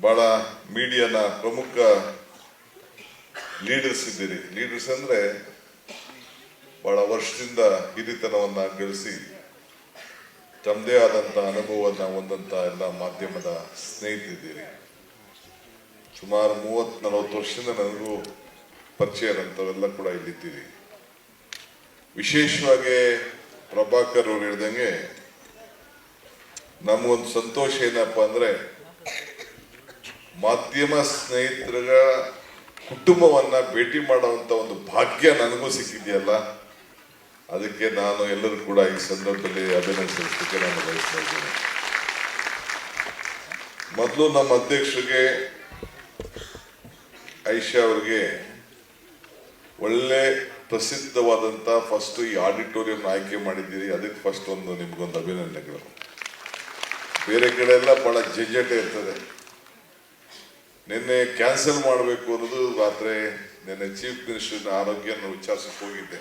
ಬಹಳ ಮೀಡಿಯಾನ ಪ್ರಮುಖ ಲೀಡರ್ಸ್ ಇದ್ದೀರಿ. ಲೀಡರ್ಸ್ ಅಂದ್ರೆ ಬಹಳ ವರ್ಷದಿಂದ ಹಿರಿತನವನ್ನ ಗಳಿಸಿ ತಮ್ಮದೇ ಆದಂತ ಅನುಭವವನ್ನ ಹೊಂದಂತ ಎಲ್ಲ ಮಾಧ್ಯಮದ ಸ್ನೇಹಿತರಿದ್ದೀರಿ. ಸುಮಾರು ಮೂವತ್ ನಲವತ್ತು ವರ್ಷದಿಂದ ನನಗೂ ಪರಿಚಯ ಕೂಡ ಇಲ್ಲಿದ್ದೀರಿ. ವಿಶೇಷವಾಗಿ ಪ್ರಭಾಕರ್ ಅವರು ಹೇಳ್ದಂಗೆ ನಮಗೊಂದು ಸಂತೋಷ ಏನಪ್ಪ ಅಂದ್ರೆ ಮಾಧ್ಯಮ ಸ್ನೇಹಿತರ ಕುಟುಂಬವನ್ನ ಭೇಟಿ ಮಾಡುವಂತ ಒಂದು ಭಾಗ್ಯ ನನಗೂ ಸಿಕ್ಕಿದೆಯಲ್ಲ? ಅದಕ್ಕೆ ನಾನು ಎಲ್ಲರೂ ಕೂಡ ಈ ಸಂದರ್ಭದಲ್ಲಿ ಅಭಿನಂದಿಸಲಿಕ್ಕೆ ನಾನು ಬಯಸ್ತಾ ಇದ್ದೇನೆ. ಮೊದಲು ನಮ್ಮ ಅಧ್ಯಕ್ಷರಿಗೆ ಐಷಾ ಅವರಿಗೆ ಒಳ್ಳೆ ಪ್ರಸಿದ್ಧವಾದಂತ ಫಸ್ಟ್ ಈ ಆಡಿಟೋರಿಯಂ ಆಯ್ಕೆ ಮಾಡಿದ್ದೀರಿ. ಅದಕ್ಕೆ ಫಸ್ಟ್ ಒಂದು ನಿಮಗೊಂದು ಅಭಿನಂದನೆಗಳು. ಬೇರೆ ಕಡೆ ಎಲ್ಲ ಬಹಳ ಜಂಜಟೆ ಇರ್ತದೆ. ನಿನ್ನೆ ಕ್ಯಾನ್ಸಲ್ ಮಾಡಬೇಕು ಅನ್ನೋದು ರಾತ್ರಿ ನಿನ್ನೆ ಚೀಫ್ ಮಿನಿಸ್ಟರ್ನ ಆರೋಗ್ಯನ ವಿಚಾರಿಸಕ್ಕೆ ಹೋಗಿದ್ದೆ.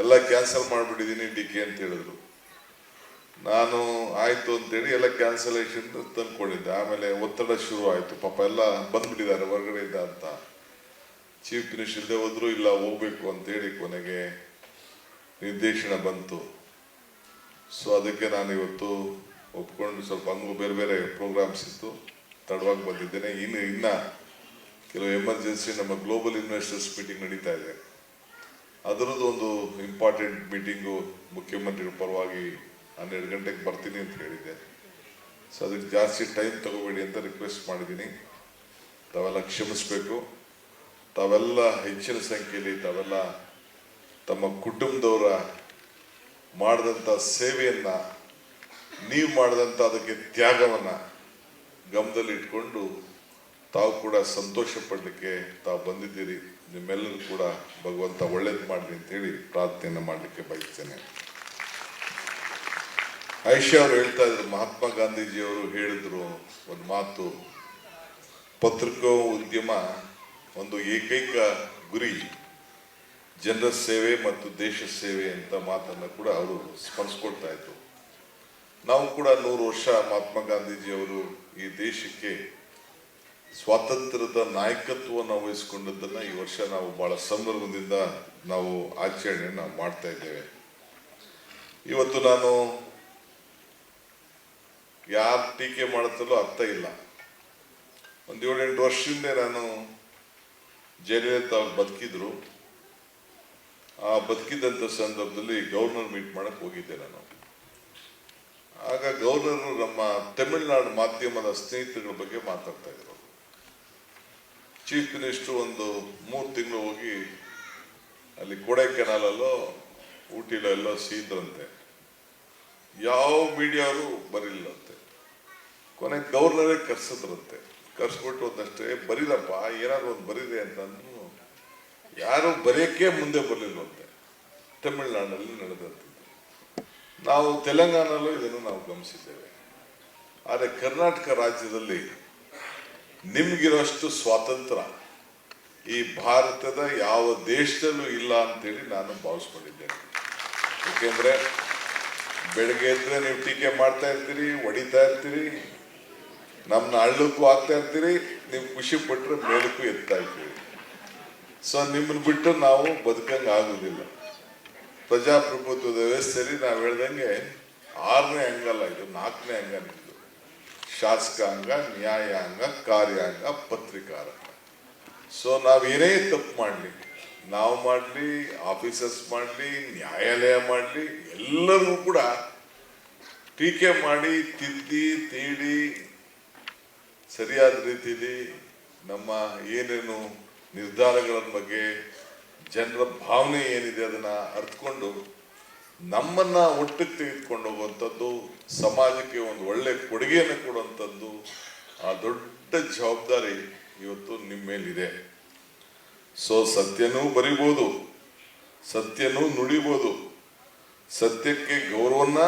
ಎಲ್ಲ ಕ್ಯಾನ್ಸಲ್ ಮಾಡಿಬಿಟ್ಟಿದ್ದೀನಿ ಡಿ ಕೆ ಅಂತ ಹೇಳಿದ್ರು. ನಾನು ಆಯ್ತು ಅಂತೇಳಿ ಎಲ್ಲ ಕ್ಯಾನ್ಸಲೇಷನ್ ತಂದ್ಕೊಂಡಿದ್ದೆ. ಆಮೇಲೆ ಒತ್ತಡ ಶುರು ಆಯಿತು. ಪಾಪ ಎಲ್ಲ ಬಂದ್ಬಿಟ್ಟಿದ್ದಾರೆ ಹೊರಗಡೆಯಿಂದ ಅಂತ. ಚೀಫ್ ಮಿನಿಸ್ಟರ್ ಇಲ್ಲದೆ ಹೋದ್ರು, ಇಲ್ಲ ಹೋಗ್ಬೇಕು ಅಂತೇಳಿ ಕೊನೆಗೆ ನಿರ್ದೇಶನ ಬಂತು. ಸೊ ಅದಕ್ಕೆ ನಾನು ಇವತ್ತು ಒಪ್ಕೊಂಡು ಸ್ವಲ್ಪ ಹಂಗು ಬೇರೆ ಬೇರೆ ಪ್ರೋಗ್ರಾಮ್ಸ್ ಇತ್ತು. ತಡವಾಗಿ ಬಂದಿದ್ದೇನೆ. ಇನ್ನು, ಇನ್ನ ಕೆಲವು ಎಮರ್ಜೆನ್ಸಿ ನಮ್ಮ ಗ್ಲೋಬಲ್ ಇನ್ವೆಸ್ಟರ್ಸ್ ಮೀಟಿಂಗ್ ನಡೀತಾ ಇದೆ. ಅದರದ್ದು ಒಂದು ಇಂಪಾರ್ಟೆಂಟ್ ಮೀಟಿಂಗು ಮುಖ್ಯಮಂತ್ರಿಗಳ ಪರವಾಗಿ ಹನ್ನೆರಡು ಗಂಟೆಗೆ ಬರ್ತೀನಿ ಅಂತ ಹೇಳಿದ್ದೆ. ಸೊ ಅದಕ್ಕೆ ಜಾಸ್ತಿ ಟೈಮ್ ತಗೋಬೇಡಿ ಅಂತ ರಿಕ್ವೆಸ್ಟ್ ಮಾಡಿದ್ದೀನಿ. ತಾವೆಲ್ಲ ಕ್ಷಮಿಸ್ಬೇಕು. ತಾವೆಲ್ಲ ಹೆಚ್ಚಿನ ಸಂಖ್ಯೆಯಲ್ಲಿ ತಾವೆಲ್ಲ ತಮ್ಮ ಕುಟುಂಬದವರ ಮಾಡಿದಂಥ ಸೇವೆಯನ್ನು, ನೀವು ಮಾಡಿದಂಥ ಅದಕ್ಕೆ ತ್ಯಾಗವನ್ನ ಗಮನದಲ್ಲಿ ಇಟ್ಕೊಂಡು ತಾವು ಕೂಡ ಸಂತೋಷ ಪಡಲಿಕ್ಕೆ ತಾವು ಬಂದಿದ್ದೀರಿ. ನಿಮ್ಮೆಲ್ಲರೂ ಕೂಡ ಭಗವಂತ ಒಳ್ಳೇದು ಮಾಡಲಿ ಅಂತೇಳಿ ಪ್ರಾರ್ಥನೆಯನ್ನು ಮಾಡಲಿಕ್ಕೆ ಬಯಸ್ತೇನೆ. ಐಷಾ ಅವರು ಹೇಳ್ತಾ ಇದ್ರು, ಮಹಾತ್ಮ ಗಾಂಧೀಜಿಯವರು ಹೇಳಿದ್ರು ಒಂದು ಮಾತು, ಪತ್ರಿಕಾ ಉದ್ಯಮ ಒಂದು ಏಕೈಕ ಗುರಿ, ಜನರ ಸೇವೆ ಮತ್ತು ದೇಶ ಸೇವೆ ಅಂತ ಮಾತನ್ನು ಕೂಡ ಅವರು ಸ್ಮರಿಸ್ಕೊಳ್ತಾ ಇದ್ರು. ನಾವು ಕೂಡ ನೂರು ವರ್ಷ ಮಹಾತ್ಮ ಗಾಂಧೀಜಿಯವರು ಈ ದೇಶಕ್ಕೆ ಸ್ವಾತಂತ್ರ್ಯದ ನಾಯಕತ್ವವನ್ನು ವಹಿಸಿಕೊಂಡದ್ದನ್ನ ಈ ವರ್ಷ ನಾವು ಬಹಳ ಸಂಭ್ರಮದಿಂದ ನಾವು ಆಚರಣೆಯನ್ನ ಮಾಡ್ತಾ ಇದ್ದೇವೆ. ಇವತ್ತು ನಾನು ಯಾರು ಟೀಕೆ ಮಾಡುತ್ತಲೋ ಅರ್ಥ ಇಲ್ಲ. ಒಂದು ಏಳೆಂಟು ವರ್ಷದಿಂದ ನಾನು ಜಯಲಲಿತಾ ಅವ್ರು ಬದುಕಿದ್ರು. ಆ ಬದುಕಿದಂಥ ಸಂದರ್ಭದಲ್ಲಿ ಗವರ್ನರ್ ಮೀಟ್ ಮಾಡಕ್ಕೆ ಹೋಗಿದ್ದೆ ನಾನು. ಆಗ ಗವರ್ನರ್ ನಮ್ಮ ತಮಿಳುನಾಡು ಮಾಧ್ಯಮದ ಸ್ನೇಹಿತರುಗಳ ಬಗ್ಗೆ ಮಾತಾಡ್ತಾ ಇದ್ರು. ಚೀಫ್ ಮಿನಿಸ್ಟರ್ ಒಂದು ಮೂರು ತಿಂಗಳು ಹೋಗಿ ಅಲ್ಲಿ ಕೊಡೈಕೆನಾಲಲ್ಲೋ ಊಟಿಲೋ ಎಲ್ಲೋ ಸೀದ್ರಂತೆ ಯಾವ ಮೀಡಿಯಾರು ಬರಿಲ್ಲಂತೆ ಕೊನೆಗೆ ಗೌರ್ನರೇ ಕರ್ಸಿದ್ರಂತೆ. ಕರ್ಸ್ಬಿಟ್ಟು ಒಂದಷ್ಟೇ ಬರೀರಪ್ಪ ಏನಾದ್ರು ಒಂದು ಬರೀರಿ ಅಂತ ಯಾರು ಬರೆಯಕ್ಕೆ ಮುಂದೆ ಬರಲಿಲ್ಲಂತೆ ತಮಿಳುನಾಡಲ್ಲಿ ನಡೆದಂಥದ್ದು. ನಾವು ತೆಲಂಗಾಣಲ್ಲೂ ಇದನ್ನು ನಾವು ಗಮನಿಸಿದ್ದೇವೆ. ಆದರೆ ಕರ್ನಾಟಕ ರಾಜ್ಯದಲ್ಲಿ ನಿಮ್ಗಿರೋಷ್ಟು ಸ್ವಾತಂತ್ರ್ಯ ಈ ಭಾರತದ ಯಾವ ದೇಶದಲ್ಲೂ ಇಲ್ಲ ಅಂತೇಳಿ ನಾನು ಭಾವಿಸ್ಕೊಂಡಿದ್ದೇನೆ. ಯಾಕೆಂದ್ರೆ ಬೆಳಗ್ಗೆ ಎದ್ರೆ ನೀವು ಟೀಕೆ ಮಾಡ್ತಾ ಇರ್ತೀರಿ, ಹೊಡಿತಾ ಇರ್ತೀರಿ ನಮ್ಮನ್ನ ಹಳ್ಳಕ್ಕೂ ಹಾಕ್ತಾ ಇರ್ತೀರಿ, ನೀವು ಖುಷಿ ಪಟ್ಟರೆ ಮೇಲಕ್ಕೂ ಎತ್ತಾ ಇರ್ತೀರಿ. ಸೊ ನಿಮ್ಮನ್ನ ಬಿಟ್ಟು ನಾವು ಬದುಕಂಗೆ ಆಗುದಿಲ್ಲ ಪ್ರಜಾಪ್ರಭುತ್ವದ ವ್ಯವಸ್ಥೆಯಲ್ಲಿ ನಾವು ಹೇಳ್ದಂಗೆ ಆರನೇ ಅಂಗಲ್ಲ ಇದು, ನಾಲ್ಕನೇ ಅಂಗ ನಿಮ್ದು. ಶಾಸಕಾಂಗ ನ್ಯಾಯಾಂಗ ಕಾರ್ಯಾಂಗ ಪತ್ರಿಕಾರಂಗ ಸೊ ನಾವೇನೇ ತಪ್ಪು ಮಾಡಲಿ, ನಾವು ಮಾಡಲಿ, ಆಫೀಸರ್ಸ್ ಮಾಡಲಿ, ನ್ಯಾಯಾಲಯ ಮಾಡಲಿ ಎಲ್ಲರೂ ಕೂಡ ಟೀಕೆ ಮಾಡಿ, ತಿದ್ದಿ, ತೀಡಿ, ಸರಿಯಾದ ರೀತಿಯಲ್ಲಿ ನಮ್ಮ ಏನೇನು ನಿರ್ಧಾರಗಳ ಬಗ್ಗೆ ಜನರ ಭಾವನೆ ಏನಿದೆ ಅದನ್ನ ಅರ್ಥಕೊಂಡು ನಮ್ಮನ್ನ ಒಟ್ಟಿಗೆ ತೆಗೆದುಕೊಂಡು ಹೋಗುವಂಥದ್ದು, ಸಮಾಜಕ್ಕೆ ಒಂದು ಒಳ್ಳೆ ಕೊಡುಗೆಯನ್ನು ಕೊಡುವಂಥದ್ದು, ಆ ದೊಡ್ಡ ಜವಾಬ್ದಾರಿ ಇವತ್ತು ನಿಮ್ಮ ಮೇಲಿದೆ. ಸೊ ಸತ್ಯನೂ ಬರಿಬೋದು, ಸತ್ಯನೂ ನುಡಿಬೋದು, ಸತ್ಯಕ್ಕೆ ಗೌರವನ್ನ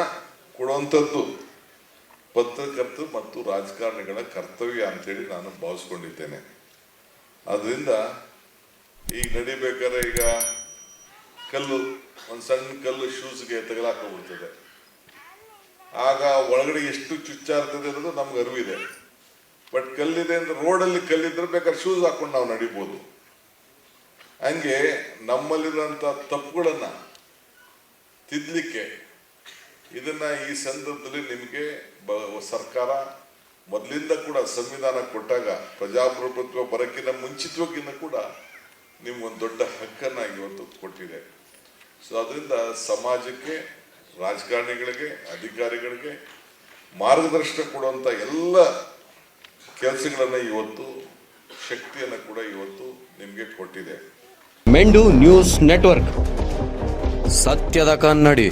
ಕೊಡುವಂಥದ್ದು ಪತ್ರಕರ್ತರು ಮತ್ತು ರಾಜಕಾರಣಿಗಳ ಕರ್ತವ್ಯ ಅಂತೇಳಿ ನಾನು ಭಾವಿಸ್ಕೊಂಡಿದ್ದೇನೆ. ಅದರಿಂದ ಈಗ ನಡಿಬೇಕಾದ್ರೆ ಈಗ ಕಲ್ಲು, ಒಂದು ಸಣ್ಣ ಕಲ್ಲು ಶೂಸ್ಗೆ ತಗಲಾಕೋಗ್ಬಿಡ್ತದೆ ಆಗ ಒಳಗಡೆ ಎಷ್ಟು ಚುಚ್ಚಾರ್ತದೆ ಅನ್ನೋದು ನಮ್ಗೆ ಅರಿವಿದೆ. ಬಟ್ ಕಲ್ಲಿದೆ ಅಂದ್ರೆ ರೋಡಲ್ಲಿ ಕಲ್ಲಿದ್ರೆ ಬೇಕಾದ್ರೆ ಶೂಸ್ ಹಾಕೊಂಡು ನಾವು ನಡಿಬೋದು. ಹಂಗೆ ನಮ್ಮಲ್ಲಿರುವಂತ ತಪ್ಪುಗಳನ್ನ ತಿದ್ದಲಿಕ್ಕೆ ಇದನ್ನ ಈ ಸಂದರ್ಭದಲ್ಲಿ ನಿಮಗೆ ಸರ್ಕಾರ ಮೊದಲಿಂದ ಕೂಡ ಸಂವಿಧಾನ ಕೊಟ್ಟಾಗ ಪ್ರಜಾಪ್ರಭುತ್ವ ಬರಕ್ಕಿಂತ ಮುಂಚಿತವಾಗಿನ ಕೂಡ ನಿಮ್ಗೊಂದು ದೊಡ್ಡ ಹಕ್ಕನ್ನ ಇವತ್ತು ಕೊಟ್ಟಿದೆ ಸೊ ಅದರಿಂದ ಸಮಾಜಕ್ಕೆ, ರಾಜಕಾರಣಿಗಳಿಗೆ, ಅಧಿಕಾರಿಗಳಿಗೆ ಮಾರ್ಗದರ್ಶನ ಕೊಡುವಂಥ ಎಲ್ಲ ಕೆಲಸಗಳನ್ನು ಇವತ್ತು, ಶಕ್ತಿಯನ್ನು ಕೂಡ ಇವತ್ತು ನಿಮಗೆ ಕೊಟ್ಟಿದೆ. ಮೆಂಡು ನ್ಯೂಸ್ ನೆಟ್ವರ್ಕ್. ಸತ್ಯದ ಕನ್ನಡಿ.